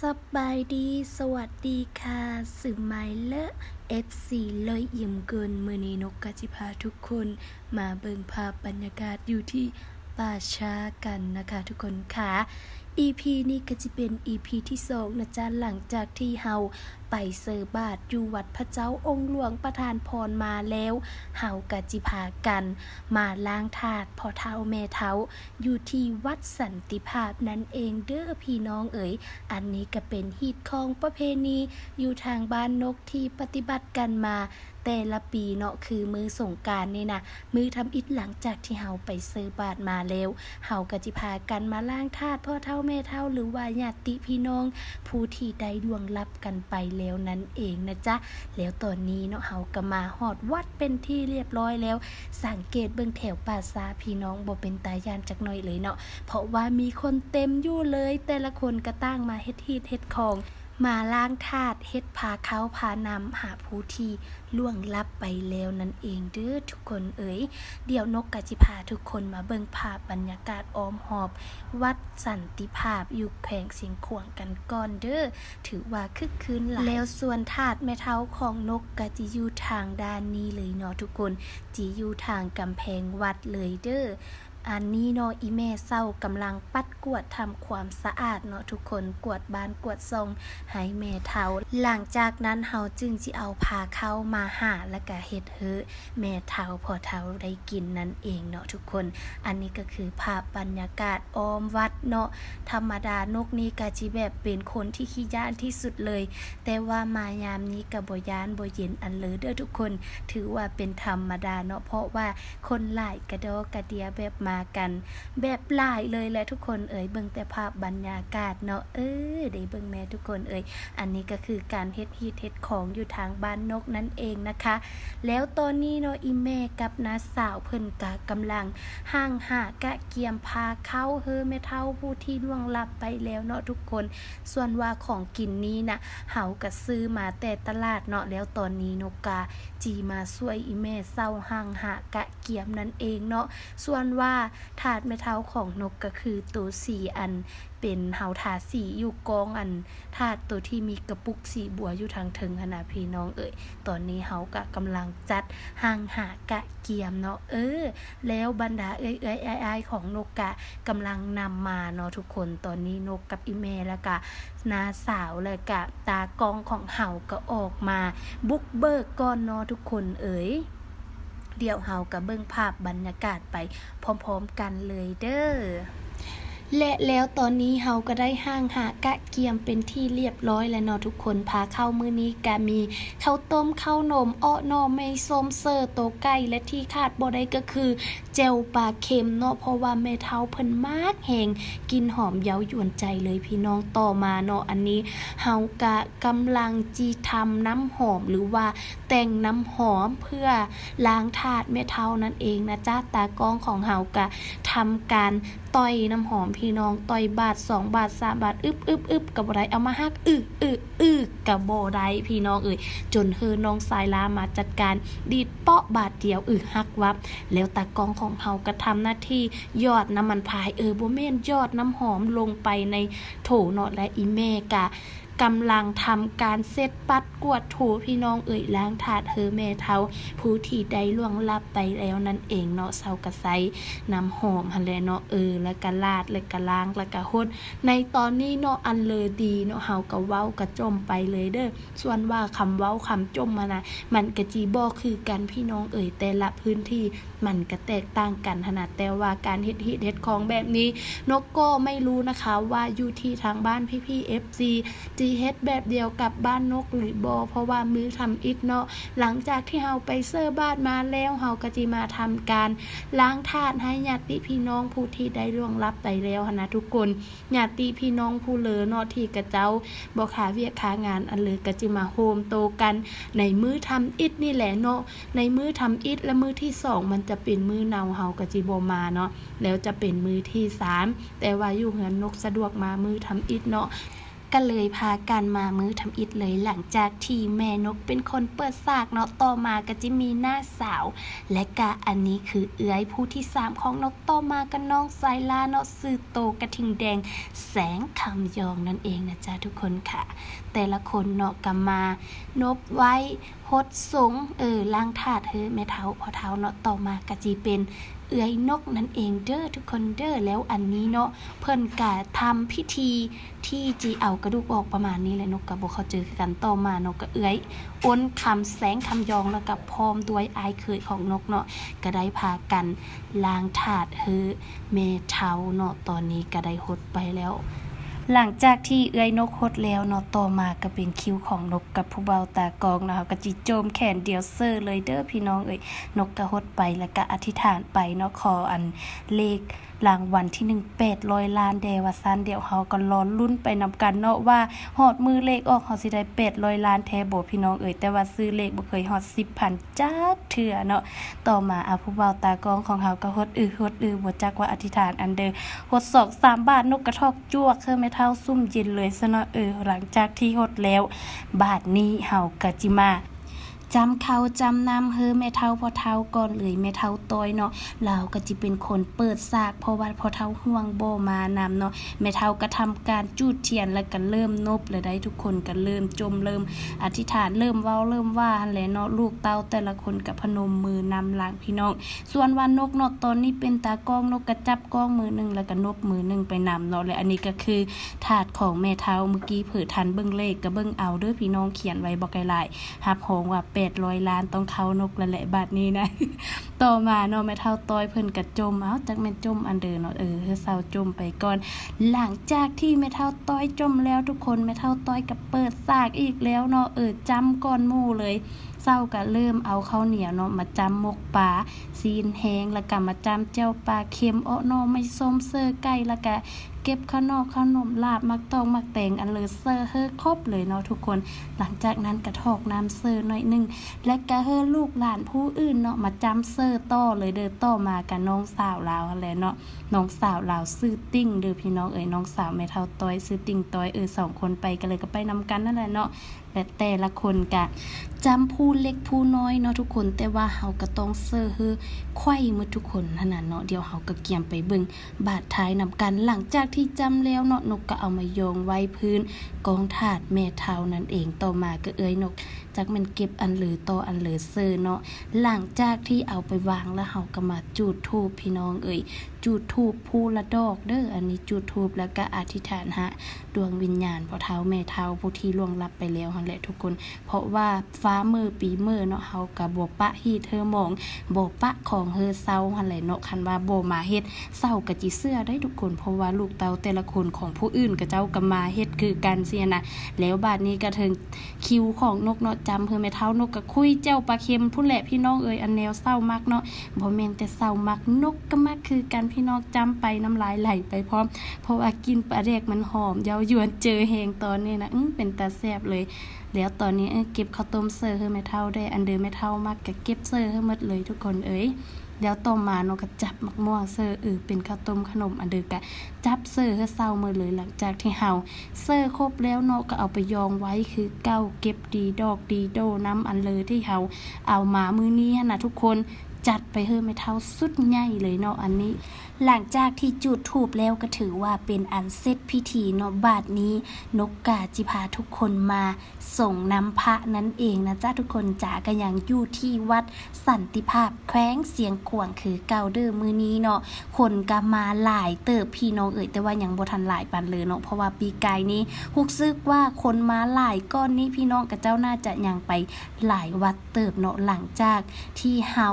สบายดีสวัสดีค่ะสื่อไมเลอะ FC เลยยิ้มเกินมือนี้นกกาจิพาทุกคนมาเบิ่งภาพบรรยากาศอยู่ที่ป่าช้ากันนะคะทุกคนค่ะ EP นี้ก็จะเป็น EP ที่สองนะจ๊ะหลังจากที่เฮาไปเซอร์บาทอยู่วัดพระเจ้าองค์หลวงประธานพรมาแล้วเฮากะจิพากัน มาล้างถาดพอเท้าแม่เท้า อยู่ที่วัดสันติภาพนั่นเองเด้อพี่น้องเอ๋ยอันนี้ก็เป็นฮีตของประเพณีอยู่ทางบ้านนกที่ปฏิบัติกันมาแต่ละปีเนาะคือมือสงการนี่นะมือทำอิฐหลังจากที่เฮาไปเซื้อบาทมาแล้วเฮากะจิพากันมาล้างทาดพ่อเท่าแม่เท่าหรือว่าญาติพี่น้องผู้ที่ได้ล่วงลับกันไปแล้วนั่นเองนะจ๊ะ แล้วตอนนี้เนาะเฮาก็มาหอดวัดเป็นที่เรียบร้อยแล้ว สังเกตเบื้องแถวป่าซาพี่น้องบ่เป็นตายานจักหน่อยเลยเนาะเพราะว่ามีคนเต็มอยู่เลย แต่ละคนก็ตั้งมาเฮ็ดฮีดเฮ็ดของ มาล้างถาดเฮ็ดพาเขาพานำหาผู้ที่ล่วงลับไปแล้วนั่นเองเด้อทุกคนเอ๋ยเดี๋ยวนกกะจิพาทุกคนมาเบิ่งภาพบรรยากาศอ้อมหอบ วัดสันติภาพอยู่แขวงเสียงขวงกันก่อนเด้อถือว่าคึกคืนหลายแล้วส่วนถาดแม่เท้าของนกกะจิอยู่ทางด้านนี้เลยเนาะทุกคนจีอยู่ทางกำแพงวัดเลยเด้อ อันนี้เนาะอีแม่เศร้ากำลังปัดกวดทำความสะอาดเนาะทุกคนกวดบ้านกวดซองให้แม่เฒ่าหลังจากนั้นเฮาจึงสิเอาพาเข้ามาหาแล้วก็เฮ็ดเฮอแม่เฒ่าพอเฒ่าได้กินนั่นเองเนาะทุกคน อันนี้ก็คือภาพบรรยากาศอ้อมวัดเนาะธรรมดานกนี้ก็จิแบบเป็นคนที่ขี้ย่านที่สุดเลย แต่ว่ามายามนี้ก็บ่ย่านบเย็นอันเลยเด้อทุกคน ถือว่าเป็นธรรมดาเนาะเพราะว่าคนหลายกระดอกกระเดียแบบมากันแบบหลายเลยแหละทุกคนเอ่ยเบิ่งแต่ภาพบรรยากาศเนาะเออได้เบิ่งแม่ทุกคนเอ่ยอันนี้ก็คือการเฮ็ดฮีดเฮ็ดของอยู่ทางบ้านนกนั่นเองนะคะ แล้วตอนนี้เนาะอีแม่กับน้าสาวเพิ่นกะกำลังห่างหากะเกียมพาเข้าเฮอแม่เฒ่าผู้ที่ล่วงลับไปแล้วเนาะทุกคน ส่วนว่าของกินนี้นะเฮาก็ซื้อมาแต่ตลาดเนาะแล้วตอนนี้นกกาจีมาช่วยอีแม่เศร้าห่างหากะเกียมนั่นเองเนาะส่วนว่าถาดแม่เท้าของนกก็คือตัวสีอันเป็นเฮาถาสีอยู่กองอันถาดตัวที่มีกระปุกสีบัวอยู่ทางถึงขนาดพี่น้องเอ่ยตอนนี้เฮากะกำลังจัดห่างหากะเกียมเนาะเออ แล้วบรรดาเอ้ยเอ้ยไอ้ายๆของนกกะกำลังนำมาเนาะทุกคนตอนนี้นกกับอีเมแล้วกะนาสาวเลยกะตากองของเฮาก็ออกมา บุกเบิกก่อนเนาะทุกคนเอ๋ย เดี๋ยวเฮากับเบิ่งภาพบรรยากาศไปพร้อมๆกันเลยเด้อและแล้วตอนนี้เฮาก็ได้ห้างหากะเกียมเป็นที่เรียบร้อยแล้วเนาะทุกคนพาเข้ามื้อนี้ก็มีข้าวต้มข้าวนมอ้อนอไม่ส้มเซอร์โตไก่และที่ขาดบ่ได้ก็คือ จลปลาเค็มเนาะเพราะว่าแม่เฒ่าเพิ่นมากแหงกินหอมเย้ายวนใจเลยพี่น้องต่อมาเนาะอันนี้เฮากะกำลังจีทำน้ำหอมหรือว่าแต่งน้ำหอมเพื่อล้างถาดแม่เฒ่านั่นเองนะจ๊ะตากล้องของเฮากะทำการต่อยน้ำหอมพี่น้องต่อยบาทสองบาทสามบาทอึบอึบอึบกับบ่ได้เอามาฮักอึอึอึกับบ่ได้พี่น้องเอ่ยจนเฮอน้องสายลามาจัดการดีดเปาะบาทเดียวอึฮักวับ แล้วตากล้องของเฮากระทำหน้าที่ยอดน้ำมันพายเออบ่แม่นยอดน้ำหอมลงไปในโถเนาะและอีแม่กะ กำลังทำการเซตปัดกวดถูพี่น้องเอ่ยล้างถาดเฮอแม่เทาผู้ที่ได้ล่วงลับไปแล้วนั่นเองเนาะเซากระไซน้ำหอมหั่นแหลเนาะเออแล้วก็ลาดแล้วก็ล้างแล้วก็หดในตอนนี้เนาะอันเลยดีเนาะเฮาก็เว้าก็จมไปเลยเด้อส่วนว่าคำเว้าคำจมมานะมันก็จีบ่คือกันพี่น้องเอ่ยแต่ละพื้นที่มันก็แตกต่างกันขนาดแต่ว่าการเฮ็ดฮิตเฮ็ดของแบบนี้ นกก็ไม่รู้นะคะว่าอยู่ที่ทางบ้านพี่ๆ FC จีเฮ็ดแบบเดียวกับบ้านนกหรือบอเพราะว่ามือทำอิฐเนาะหลังจากที่เฮาไปเซอร์บ้านมาแล้วเฮาก็จิมาทำการล้างถาดให้ญาติพี่น้องผู้ที่ได้ล่วงลับไปแล้วนะทุกคนญาติพี่น้องผู้เลอเนาะที่กระเจ้าบ่ขาเวียกขางานอันเลยก็จิมาโฮมโตกัน ในมือทำอิฐนี่แหละเนาะในมือทำอิฐและมือที่สองมันจะเป็นมือเนาเฮากะจิโบมาเนาะแล้วจะเป็นมือที่สามแต่ว่าอยู่เหือนนกสะดวกมามือทำอิฐเนาะ ก็เลยพากันมามือทำอิฐเลยหลังจากที่แม่นกเป็นคนเปิดสากเนาะต่อมาก็จะมีหน้าสาว และกะอันนี้คือเอื้อยผู้ที่สามของนกต่อมากันน้องสายลาเนาะซื้อโตกระทิงแดง แสงคำยองนั่นเองนะจ๊ะทุกคนค่ะ แต่ละคนเนาะก็มานบไว้ฮดสงเออล้างถาดเฮ้อแม่เท้าพอเท้าเนาะต่อมากะจีเป็น เอื้อยนกนั่นเองเด้อทุกคนเด้อแล้วอันนี้เนาะเพิ่นกะทำพิธีที่จีเอากระดูกออกประมาณนี้เลยนกกะบ่เขาเจอกันต่อมานกกะเอื้อยอ้นคำแสงคำยองแล้วกับพร้อมด้วยอายเคยของนกเนาะก็ได้พากันล้างถาดเฮือเมเทาเนาะตอนนี้ก็ได้หดไปแล้ว หลังจากที่เอื้อยนกฮดแล้วเนาะต่อมาก็เป็นคิวของนกกับผู้เบาตากองนะคะก็จิโจมแขนเดียวเซอร์เลยเด้อพี่น้องเอ้ยนกก็ฮดไปแล้วก็อธิษฐานไปเนาะขออันเลข รางวัลที่หนึ่งเป็ดร้อยล้านเดวซันเดี๋ยวเฮาก็ร้อนลุ้นไปนำกันเนาะว่าฮอดมือเลขออกเฮาสิได้เป็ดร้อยล้านแท้บ่พี่น้องเอ้ยแต่ว่าซื้อเลขบ่เคยฮอด10,000จักเทื่อเนาะต่อมาอาผู้เบาตากองของเฮาก็ฮดอือฮดอือบ่จักว่าอธิษฐานอันเดอหดสองสามบาทนกกระทอกจวกเครื่องไม่เท่าซุ่มเย็นเลยซะเนาะเออหลังจากที่หดแล้ว บาทนี้เฮากะจิมา จำเขาจำนำเฮอแม่เท่าพอเท่าก่อนเลยแม่เท่าตอยเนาะเราก็จิเป็นคนเปิดซากเพราะว่าพอเท่าห่วงโบมานำเนาะแม่เท่าก็ทำการจูดเทียนแล้วก็เริ่มนบเลยได้ทุกคนก็เริ่มจมเริ่ม อธิษฐานเริ่มเว้าเริ่มว่าหั่นแหละเนาะลูกเต้าแต่ละคนกับพนมมือนำหลังพี่น้อง ส่วนว่านกเนาะตอนนี้เป็นตากล้องนกกระจับกล้องมือหนึ่งแล้วก็นบมือหนึ่งไปนำเนาะและอันนี้ก็คือถาดของแม่เท้าเมื่อกี้เผื่อทันเบิ้งเลขก็เบิ้งเอาเด้อพี่น้องเขียนไว้บอกไกลายฮับหงว่า800ล้านต้องเขานกละแหละบาทนี้นะ ต่อมาเนาะแม่เท่าต้อยเพิ่นกระจมเอาจักแม่จมอันเดินเนาะเออเฮือเศร้าจมไปก่อน หลังจากที่แม่เท่าต้อยจมแล้วทุกคนแม่เท่าต้อยก็เปิดซากอีกแล้วเนาะเออจำก่อนหมู่เลยเศร้าก็เริ่มเอาข้าวเหนียวเนาะมาจำหมกปลาซีนแห้งแล้วก็มาจำเจ้าปลาเค็มอ้อเนอไม่ส้มเซอร์ไก่แล้วก็ เก็บข้าวนอกข้าวนมลาบมักตองมักแตงอันเลเซอร์เฮอครบเลยเนาะทุกคน หลังจากนั้นกระทอกน้ำเซอร์หน่อยหนึงและกระเฮอลูกหลานผู้อื่นเนาะมาจำเซอร์ต่อเลยเด้อต่อมากับน้องสาวลาวหั่นแหละเนาะน้องสาวลาวซื้อติ้งเด้อพี่น้องเอ๋ยน้องสาวแม่เท่าต้อยซื้อติ้งต้อยเออสองคนไปกันเลยก็ไปนำกันนั่นแหละเนาะ และแต่ละคนกะจำผู้เล็กผู้น้อยเนาะทุกคน แต่ว่าเฮาก็ต้องเซอร์เฮอไข่มือทุกคนขนาดเนาะเดี๋ยวเฮาก็เกียมไปเบิ่งบาดท้ายนำกันหลังจากที่จำแล้วเนาะนกก็เอามาโยงไว้พื้นกองถาดแม่เท้านั่นเองต่อมาก็เอ้ยนกจากมันเก็บอันเหลือต่ออันเหลือเซอร์เนาะหลังจากที่เอาไปวางแล้วเฮาก็มาจูดทูบพี่น้องเอ้ยจูดทูบผู้ละดอกเด้ออันนี้จูดทูบแล้วก็อธิษฐานหาดวงวิญญาณพ่อเท้าแม่เท้าผู้ที่ล่วงลับไปแล้วหั่นแหละทุกคน เพราะว่าฟ้ามือปีมือเนาะเฮาก็บ่ปะฮีเธอมองบ่ปะของเฮอเซาหั่นแหละเนาะคันว่าบ่มาเฮ็ดเศร้าก็จิเสื้อได้ทุกคนเพราะว่าลูกเต้าแต่ละคนของผู้อื่นก็เจ้าก็มาเฮ็ดคือกันเสียนะแล้วบาดนี้ก็ถึงคิวของนกเนาะจำเพื่อแม่เท้านกกะคุยเจ้าปลาเค็มพุ่นแหละพี่น้องเอ้ยอันแนวเศร้ามากเนาะบ่แม่นแต่เศร้ามากนกก็มากคือกันพี่น้องจำไปน้ำลายไหลไปพร้อม เพราะว่ากินปลาแดกมันหอมเย้ายวนเจอแหงตอนนี้นะอื้อเป็นตาแซ่บเลยแล้วตอนนี้เก็บข้าวต้มเซอร์เฮอแม่เท่าได้อันเดอร์แม่เท่ามากก็เก็บเซอร์ให้หมดเลยทุกคนเอ้ย แล้วต่อมาเนก็จับมักม่วงเซอร์เออเป็นข้าวต้มขนมอันเดิมก็จับเซอร์ให้เศร้ามือเลยหลังจากที่เฮาเซอร์ครบแล้วเนาะก็เอาไปยองไว้คือเก้าเก็บดีดอกดีโดน้ำอันเลยที่เฮาเอามามือนี้นะทุกคน จัดไปเฮอไม่เท่าสุดใหญ่เลยเนาะอันนี้ หลังจากที่จุดถูบแล้วก็ถือว่าเป็นอันเสร็จพิธีเนาะบาดนี้ นกกาจิพาทุกคนมาส่งน้ำพระนั่นเองนะจ๊ะทุกคนจ๋าก็ยังอยู่ที่วัดสันติภาพแขวงเสียงขวางคือเก่าเด้อมือนี้เนาะคนก็มาหลายเติบพี่น้องเอ่ยแต่ว่ายังบ่ทันหลายปานเลยเนาะเพราะว่าปีกายนี้ฮุกซึกว่าคนมาหลายก้อนนี้พี่น้องกับเจ้าน่าจะยังไปหลายวัดเติบเนาะหลังจากที่เฮา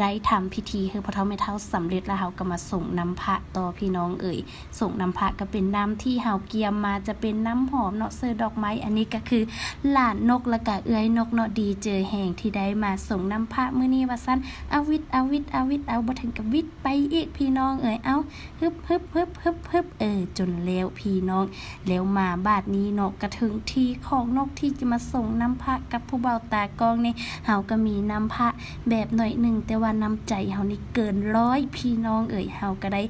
ได้ทำพิธีคือพระเท่าไม่เท่าสำเร็จแล้วเฮาก็มาส่งน้ำพระต่อพี่น้องเอ่ยส่งน้ำพระก็เป็นน้ำที่เฮาเกียมมาจะเป็นน้ำหอมเนาะเสื้อดอกไม้อันนี้ก็คือหลานนกและกะเอื้อยนกเนาะดีเจอแห่งที่ได้มาส่งน้ำพระมื้อนี้ว่าซั่นเอาวิทย์เอาวิทย์เอาวิทย์เอาบ่ถึงกับวิทย์ไปอีกพี่น้องเอ่ยเอาฮึบฮึบฮึบฮึบฮึบเออจนแล้วพี่น้อง แล้วมาบาดนี้เนาะกระถึงที่ของนกที่จะมาส่งน้ำพระกับผู้เบาตากองนี่เฮาก็มีน้ำพระแบบหน่อยหนึ่งแต่ว่าว่าน้ำใจเฮานี่เกินร้อยพี่น้องเอ่ยเฮาก็ได้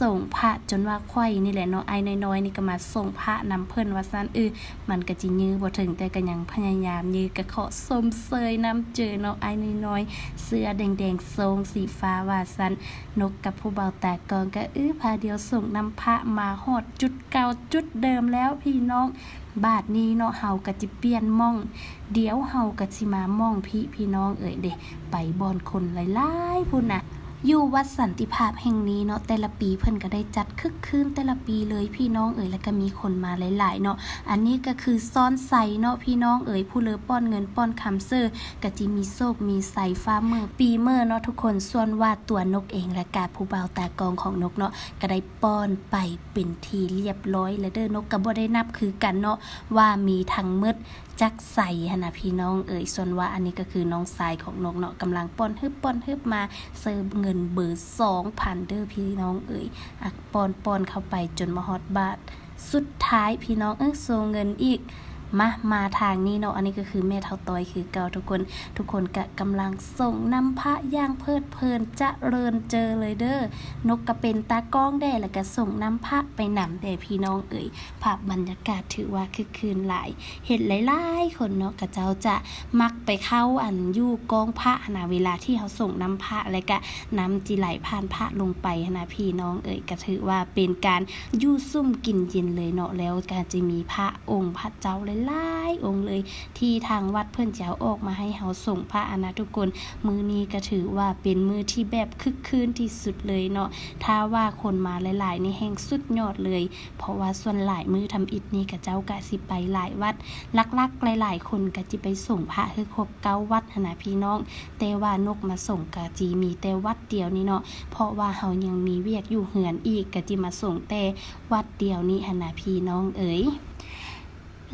ส่งพระจนว่าไข่นี่แหละเนาะไอ้น้อยๆนี่ก็มาส่งพระนำเพิ่นว่าซั่นเออมันก็จิยื้อบ่ถึงแต่ก็ยังพยายามยื้อก็ขอสมเสยน้ำเจอเนาะไอ้น้อยๆเสื้อแดงๆทรงสีฟ้าว่าซั่นนกกับผู้เบาตากองก็เออพาเดียวส่งน้ำพระมาฮอดจุดเก่าจุดเดิมแล้วพี่น้อง บาทนี้เนาะเฮากะจิเปลี่ยนม่อง เดี๋ยวเฮากะสิมาม่องพี่พี่น้องเอ่ยเด้ไปบอนคนหลายๆพุ่นน่ะ อยู่วัดสันติภาพแห่งนี้เนาะแต่ละปีเพิ่นก็ได้จัดคึกคืนแต่ละปีเลยพี่น้องเอ๋ยแล้วก็มีคนมาหลายๆเนาะอันนี้ก็คือซ้อนใสเนาะพี่น้องเอ๋ยผู้เลอป้อนเงินป้อนคำเซอร์ก็จิมีโซกมีใสฟ้าเมื่อปีเมื่อเนาะทุกคนส่วนว่าตัวนกเองและกาผู้บ่าวตากองของนกเนาะก็ได้ป้อนไปเป็นทีเรียบร้อย แล้วเด้อนกก็บ่ได้นับคือกันเนาะว่ามีทั้งหมดจักใส่หนนะพี่น้องเอ่ยส่วนว่าอันนี้ก็คือน้องสายของนกเนาะกำลังป้อนฮึบป้อนฮึบมาเซิร์ฟเงินเบอร์สองพันเด้อพี่น้องเอ่ยอักป้อนป้อนเข้าไปจนมาฮอตบาท สุดท้ายพี่น้องเอ้ยโซเงินอีก มามาทางนี้เนาะอันนี้ก็คือแม่เท่าต้อยคือเก่าทุกคน ทุกคนก็กำลังส่งนำพระย่างเพลิดเพลินจะเริญเจอเลยเด้อนกก็เป็นตากล้องได้แล้วก็ส่งนำพระไปนำแต่พี่น้องเอ่ยภาพบรรยากาศถือว่าคือคืนหลายเห็นหลายๆคนเนาะกะเจ้าจะมักไปเข้าอันอยู่กองพระหนะเวลาที่เขาส่งน้ำพระแล้วก็น้ำจีไหลผ่านพระลงไปหนะพี่น้องเอ่ยก็ถือว่าเป็นการอยู่ซุ่มกินเย็นเลยเนาะแล้วก็จะมีพระองค์พระเจ้าหลายๆองค์เลย ที่ทางวัดเพื่อนเจ้าออกมาให้เขาส่งพระอนะทุกคน มือนี้ก็ถือว่าเป็นมือที่แบบคึกคืนที่สุดเลยเนาะถ้าว่าคนมาหลายๆนี่แห่งสุดยอดเลย เพราะว่าส่วนหลายมือทำอิฐนี่กับเจ้ากะสิไปหลายวัดลักๆหลายๆคนก็จิไปส่งพระคือครบเก้าวัดนะพี่น้อง แต่ว่านกมาส่งกะจีมีแต่วัดเดียวนี่เนาะเพราะว่าเฮายังมีเวียกอยู่เหือนอีกกะจิมาส่งแต่วัดเดียวนี้หันนะพี่น้องเอ๋ย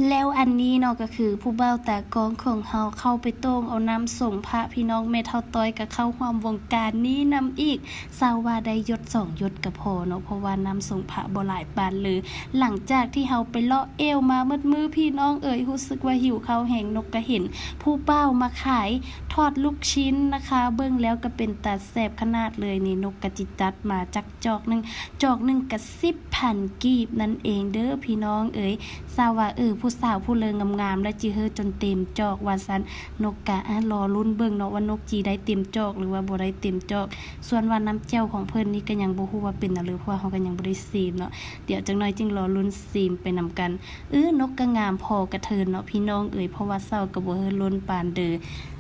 แล้วอันนี้เนาะก็คือผู้เบ้าตากองของเฮาเข้าไปโต้งเอาน้ำส่งพระพี่น้องเมท่าต้อยกับเข้าความวงการนี้นำอีกสาวว่าได้ยศสองยศก็พอเนาะเพราะว่าน้ำส่งพระบ่หลายปานเลย หลังจากที่เฮาไปเลาะเอวมามืดมือพี่น้องเอ่ยรู้สึกว่าหิวข้าวแห้งนกก็เห็น ผู้เป้ามาขายทอดลูกชิ้นนะคะ เบิ่งแล้วก็เป็นตาแสบขนาดเลยนี่นกกระจิจัดมาจักจอกหนึ่งจอกหนึ่งก็สิบพันกีบนั่นเองเด้อพี่น้องเอ๋ยสาวว่าเออผูู้้สาวผู้เลิงงามๆและจีเฮอจนเต็มจอกว่าซันนกกะอะรอลุ้นเบิ่งเนาะว่านกจีได้เต็มจอก หรือว่าบ่ได้เต็มจอก ส่วนว่าน้ำเจ้าของเพิ่นนี่ก็ยังบ่ฮู้ว่าเป็นอะไรเพราะเฮาก็ยังบ่ได้ซีมเนาะเดี๋ยวจังน้อยจึงรอลุ้นซีมไปนำกันเออนกก็งามพอกระเทินเนาะพี่น้องเอ๋ยเพราะว่าเศร้าก็บ่เฮอล้นปานเด้อ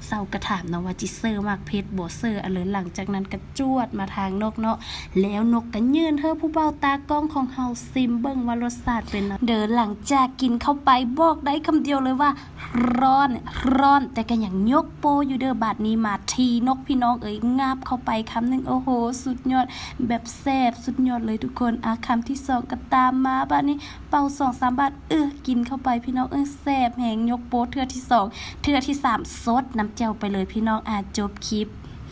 เศร้าก็ถามเนาะว่าจิเซอร์มากเพชรบ่เซอร์อะเลยหลังจากนั้นก็จวดมาทางนกเนาะแล้วนกก็ยืนเธอผู้เบาตากล้องของเฮาซิมเบิ่งว่ารสชาติเป็นนะเดินหลังจากกินเข้าไปบอกได้คำเดียวเลยว่า ร้อนร้อน แต่ก็ยังยกโปอยู่เด้อบาดนี้มาทีนกพี่น้องเอ๋ยงาบเข้าไปคำหนึ่งโอ้โห สุดยอด แบบแซ่บสุดยอดเลยทุกคนอะคำที่สองก็ตามมาบาดนี้เป่าสองสามบาทเออกินเข้าไปพี่น้องเออแซ่บแหงยกโปเทือที่สองเทือที่สามซดน้ำเจียวไปเลยพี่น้องอาจบคลิป